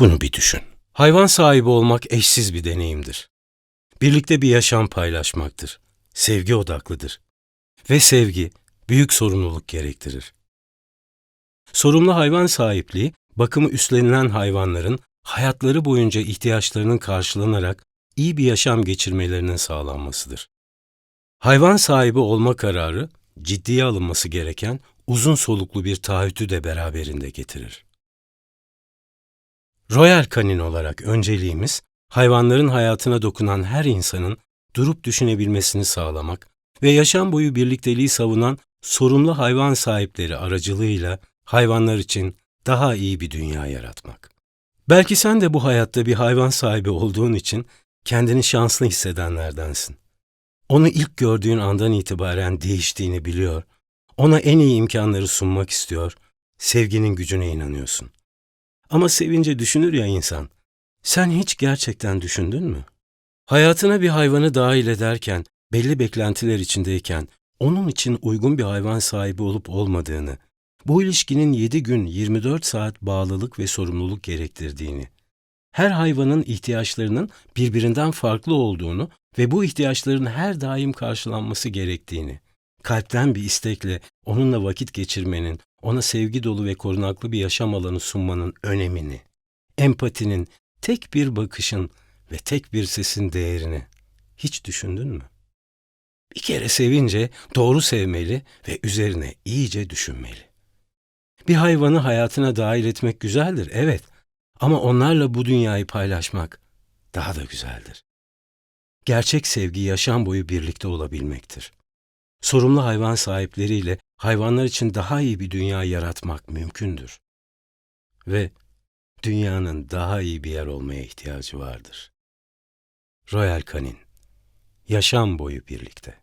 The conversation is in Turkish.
Bunu bir düşün. Hayvan sahibi olmak eşsiz bir deneyimdir. Birlikte bir yaşam paylaşmaktır. Sevgi odaklıdır. Ve sevgi büyük sorumluluk gerektirir. Sorumlu hayvan sahipliği, bakımı üstlenilen hayvanların hayatları boyunca ihtiyaçlarının karşılanarak iyi bir yaşam geçirmelerinin sağlanmasıdır. Hayvan sahibi olma kararı, ciddiye alınması gereken uzun soluklu bir taahhütü de beraberinde getirir. Royal Canin olarak önceliğimiz, hayvanların hayatına dokunan her insanın durup düşünebilmesini sağlamak ve yaşam boyu birlikteliği savunan sorumlu hayvan sahipleri aracılığıyla hayvanlar için daha iyi bir dünya yaratmak. Belki sen de bu hayatta bir hayvan sahibi olduğun için kendini şanslı hissedenlerdensin. Onu ilk gördüğün andan itibaren değiştiğini biliyor, ona en iyi imkanları sunmak istiyor, sevginin gücüne inanıyorsun. Ama sevince düşünür ya insan, sen hiç gerçekten düşündün mü? Hayatına bir hayvanı dahil ederken, belli beklentiler içindeyken, onun için uygun bir hayvan sahibi olup olmadığını, bu ilişkinin 7 gün 24 saat bağlılık ve sorumluluk gerektirdiğini, her hayvanın ihtiyaçlarının birbirinden farklı olduğunu ve bu ihtiyaçların her daim karşılanması gerektiğini, kalpten bir istekle onunla vakit geçirmenin, ona sevgi dolu ve korunaklı bir yaşam alanı sunmanın önemini, empatinin, tek bir bakışın ve tek bir sesin değerini hiç düşündün mü? Bir kere sevince doğru sevmeli ve üzerine iyice düşünmeli. Bir hayvanı hayatına dahil etmek güzeldir, evet. Ama onlarla bu dünyayı paylaşmak daha da güzeldir. Gerçek sevgi yaşam boyu birlikte olabilmektir. Sorumlu hayvan sahipleriyle hayvanlar için daha iyi bir dünya yaratmak mümkündür. Ve dünyanın daha iyi bir yer olmaya ihtiyacı vardır. Royal Canin Yaşam boyu birlikte.